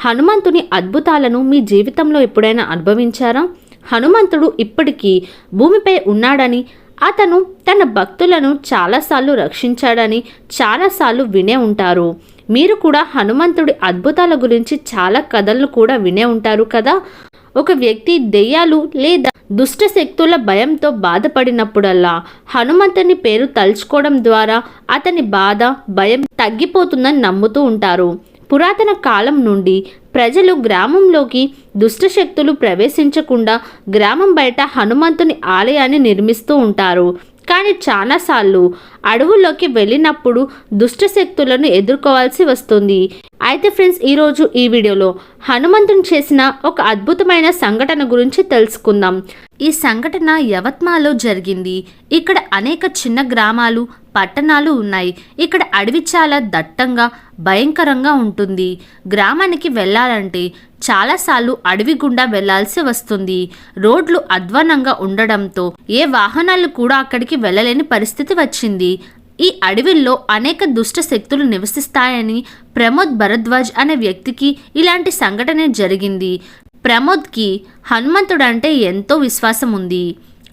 హనుమంతుని అద్భుతాలను మీ జీవితంలో ఎప్పుడైనా అనుభవించారా? హనుమంతుడు ఇప్పటికీ భూమిపై ఉన్నాడని అతను తన భక్తులను చాలాసార్లు రక్షించాడని చాలాసార్లు వినే ఉంటారు. మీరు కూడా హనుమంతుడి అద్భుతాల గురించి చాలా కథలను కూడా వినే ఉంటారు కదా? ఒక వ్యక్తి దెయ్యాలు లేదా దుష్ట శక్తుల భయంతో బాధపడినప్పుడల్లా హనుమంతుని పేరు తలుచుకోవడం ద్వారా అతని బాధ భయం తగ్గిపోతుందని నమ్ముతూ ఉంటారు. పురాతన కాలం నుండి ప్రజలు గ్రామంలోకి దుష్టశక్తులు ప్రవేశించకుండా గ్రామం బయట హనుమంతుని ఆలయాన్ని నిర్మిస్తూ ఉంటారు. కానీ చాలాసార్లు అడవుల్లోకి వెళ్ళినప్పుడు దుష్టశక్తులను ఎదుర్కోవాల్సి వస్తుంది. అయితే ఫ్రెండ్స్ ఈరోజు ఈ వీడియోలో హనుమంతుని చేసిన ఒక అద్భుతమైన సంఘటన గురించి తెలుసుకుందాం. ఈ సంఘటన యవత్మాలో జరిగింది. ఇక్కడ అనేక చిన్న గ్రామాలు పట్టణాలు ఉన్నాయి. ఇక్కడ అడవి చాలా దట్టంగా భయంకరంగా ఉంటుంది. గ్రామానికి వెళ్ళాలంటే చాలాసార్లు అడవి గుండా వెళ్ళాల్సి వస్తుంది. రోడ్లు అధ్వానంగా ఉండడంతో ఏ వాహనాలు కూడా అక్కడికి వెళ్ళలేని పరిస్థితి వచ్చింది. ఈ అడవిల్లో అనేక దుష్ట శక్తులు నివసిస్తాయని ప్రమోద్ భరద్వాజ్ అనే వ్యక్తికి ఇలాంటి సంఘటన జరిగింది. ప్రమోద్కి హనుమంతుడంటే ఎంతో విశ్వాసం ఉంది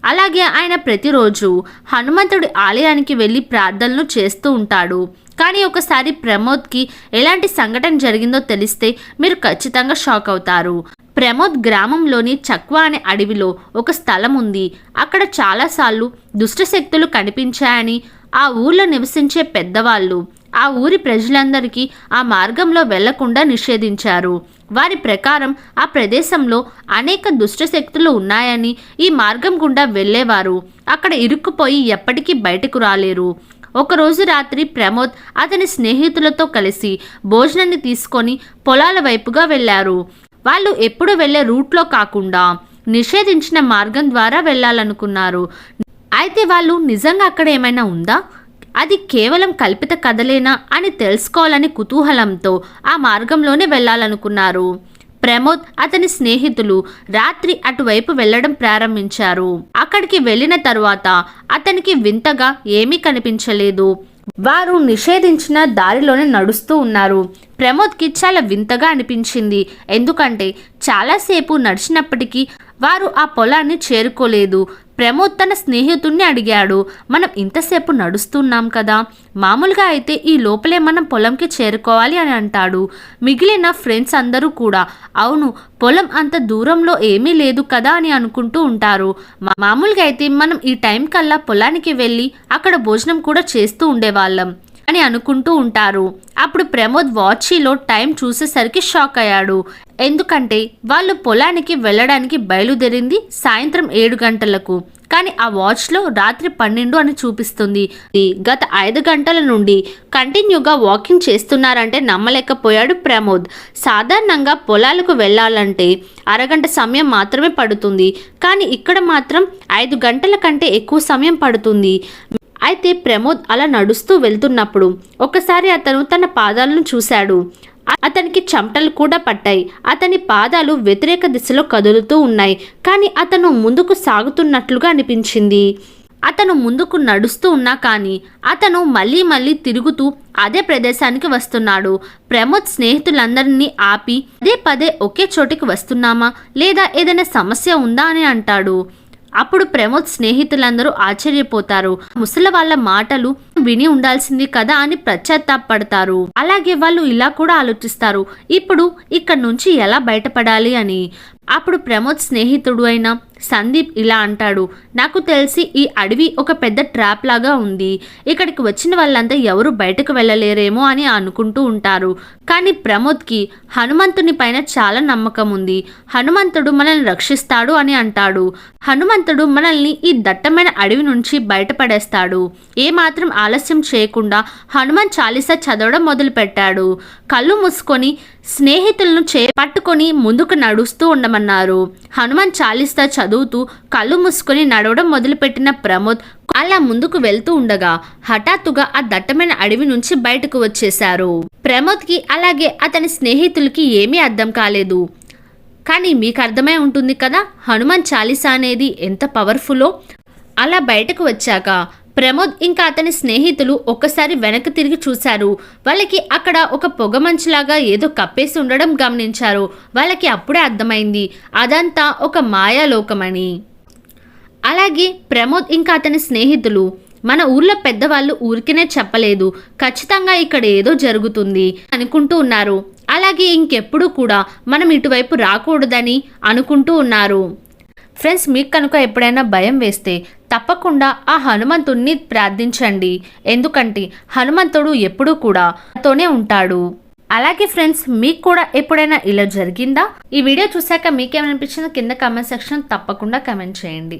అలాగే ఆయన ప్రతిరోజు హనుమంతుడి ఆలయానికి వెళ్ళి ప్రార్థనలు చేస్తూ ఉంటాడు. కానీ ఒకసారి ప్రమోద్కి ఎలాంటి సంఘటన జరిగిందో తెలిస్తే మీరు ఖచ్చితంగా షాక్ అవుతారు. ప్రమోద్ గ్రామంలోని చక్వా అనే అడవిలో ఒక స్థలం ఉంది. అక్కడ చాలాసార్లు దుష్టశక్తులు కనిపించాయని ఆ ఊర్లో నివసించే పెద్దవాళ్ళు ఆ ఊరి ప్రజలందరికీ ఆ మార్గంలో వెళ్ళకుండా నిషేధించారు. వారి ప్రకారం ఆ ప్రదేశంలో అనేక దుష్టశక్తులు ఉన్నాయని ఈ మార్గం గుండా వెళ్ళేవారు. అక్కడ ఇరుక్కుపోయి ఎప్పటికీ బయటకు రాలేరు. ఒకరోజు రాత్రి ప్రమోద్ అతని స్నేహితులతో కలిసి భోజనాన్ని తీసుకొని పొలాల వైపుగా వెళ్ళారు. వాళ్ళు ఎప్పుడు వెళ్ళే రూట్లో కాకుండా నిషేధించిన మార్గం ద్వారా వెళ్ళాలనుకున్నారు. అయితే వాళ్ళు నిజంగా అక్కడ ఏమైనా ఉందా? అది కేవలం కల్పిత కథలేనా అని తెలుసుకోవాలని కుతూహలంతో ఆ మార్గంలోనే వెళ్ళాలనుకున్నారు. ప్రమోద్ అతని స్నేహితులు రాత్రి అటువైపు వెళ్ళడం ప్రారంభించారు. అక్కడికి వెళ్ళిన తరువాత అతనికి వింతగా ఏమీ కనిపించలేదు. వారు నిషేధించిన దారిలోనే నడుస్తూ ఉన్నారు. ప్రమోద్కి చాలా వింతగా అనిపించింది. ఎందుకంటే చాలాసేపు నడిచినప్పటికీ వారు ఆ పొలాన్ని చేరుకోలేదు. ప్రమోద్ తన స్నేహితుణ్ణి అడిగాడు మనం ఇంతసేపు నడుస్తున్నాం కదా మామూలుగా అయితే ఈ లోపలే మనం పొలంకి చేరుకోవాలి అని అంటాడు. మిగిలిన ఫ్రెండ్స్ అందరూ కూడా అవును పొలం అంత దూరంలో ఏమీ లేదు కదా అని అనుకుంటూ ఉంటారు. మామూలుగా అయితే మనం ఈ టైం కల్లా పొలానికి వెళ్ళి అక్కడ భోజనం కూడా చేస్తూ ఉండేవాళ్ళం. అని అనుకుంటూ ఉంటారు. అప్పుడు ప్రమోద్ వాచీలో టైం చూసేసరికి షాక్ అయ్యాడు. ఎందుకంటే వాళ్ళు పొలానికి వెళ్ళడానికి బయలుదేరింది సాయంత్రం ఏడు గంటలకు. కానీ ఆ వాచ్లో రాత్రి పన్నెండు అని చూపిస్తుంది. గత ఐదు గంటల నుండి కంటిన్యూగా వాకింగ్ చేస్తున్నారంటే నమ్మలేకపోయాడు ప్రమోద్. సాధారణంగా పొలాలకు వెళ్ళాలంటే అరగంట సమయం మాత్రమే పడుతుంది. కానీ ఇక్కడ మాత్రం ఐదు గంటల కంటే ఎక్కువ సమయం పడుతుంది. అయితే ప్రమోద్ అలా నడుస్తూ వెళ్తున్నప్పుడు ఒకసారి అతను తన పాదాలను చూశాడు. అతనికి చెమటలు కూడా పట్టాయి. అతని పాదాలు వ్యతిరేక దిశలో కదులుతూ ఉన్నాయి. కానీ అతను ముందుకు సాగుతున్నట్లుగా అనిపించింది. అతను ముందుకు నడుస్తూ ఉన్నా కానీ అతను మళ్ళీ మళ్ళీ తిరుగుతూ అదే ప్రదేశానికి వస్తున్నాడు. ప్రమోద్ స్నేహితులందరినీ ఆపి పదే పదే ఒకే చోటికి వస్తున్నామా? లేదా ఏదైనా సమస్య ఉందా? అని అంటాడు. అప్పుడు ప్రమోద్ స్నేహితులందరూ ఆశ్చర్యపోతారు. ముసలి వాళ్ళ మాటలు విని ఉండాల్సింది కదా అని పశ్చాత్తాపడతారు. అలాగే వాళ్ళు ఇలా కూడా ఆలోచిస్తారు. ఇప్పుడు ఇక్కడ నుంచి ఎలా బయటపడాలి అని. అప్పుడు ప్రమోద్ స్నేహితుడు అయిన సందీప్ ఇలా అంటాడు నాకు తెలిసి ఈ అడవి ఒక పెద్ద ట్రాప్ లాగా ఉంది. ఇక్కడికి వచ్చిన వాళ్ళంతా ఎవరు బయటకు వెళ్ళలేరేమో అని అనుకుంటూ ఉంటారు. కానీ ప్రమోద్కి హనుమంతుని పైన చాలా నమ్మకం ఉంది. హనుమంతుడు మనల్ని రక్షిస్తాడు అని అంటాడు. హనుమంతుడు మనల్ని ఈ దట్టమైన అడవి నుంచి బయటపడేస్తాడు. ఏమాత్రం ఆలస్యం చేయకుండా హనుమాన్ చాలీసా చదవడం మొదలుపెట్టాడు. కళ్ళు మూసుకొని స్నేహితులను చే పట్టుకొని ముందుకు నడుస్తూ ఉండమన్నారు. హనుమాన్ చాలీసా చదువుతూ కళ్ళు మూసుకొని నడవడం మొదలుపెట్టిన ప్రమోద్ అలా ముందుకు వెళ్తూ ఉండగా హఠాత్తుగా ఆ దట్టమైన అడవి నుంచి బయటకు వచ్చేశారు. ప్రమోద్కి అలాగే అతని స్నేహితులకి ఏమీ అర్థం కాలేదు. కానీ మీకు అర్థమై ఉంటుంది కదా హనుమాన్ చాలీసా అనేది ఎంత పవర్ఫుల్లో అలా బయటకు వచ్చాక ప్రమోద్ ఇంకా అతని స్నేహితులు ఒక్కసారి వెనక్కి తిరిగి చూశారు. వాళ్ళకి అక్కడ ఒక పొగమంచులాగా ఏదో కప్పేసి ఉండడం గమనించారు. వాళ్ళకి అప్పుడే అర్థమైంది. అదంతా ఒక మాయాలోకమని. అలాగే ప్రమోద్ ఇంకా అతని స్నేహితులు. మన ఊర్లో పెద్దవాళ్ళు ఊరికినే చెప్పలేదు. ఖచ్చితంగా ఇక్కడ ఏదో జరుగుతుంది అనుకుంటూ ఉన్నారు. అలాగే ఇంకెప్పుడు కూడా మనం ఇటువైపు రాకూడదని అనుకుంటూ ఉన్నారు. ఫ్రెండ్స్ మీకు కనుక ఎప్పుడైనా భయం వేస్తే తప్పకుండా ఆ హనుమంతుణ్ణి ప్రార్థించండి. ఎందుకంటే హనుమంతుడు ఎప్పుడూ కూడా తోనే ఉంటాడు. అలాగే ఫ్రెండ్స్ మీకు కూడా ఎప్పుడైనా ఇలా జరిగిందా? ఈ వీడియో చూశాక మీకేమనిపించిందో కింద కామెంట్ సెక్షన్ తప్పకుండా కమెంట్ చేయండి.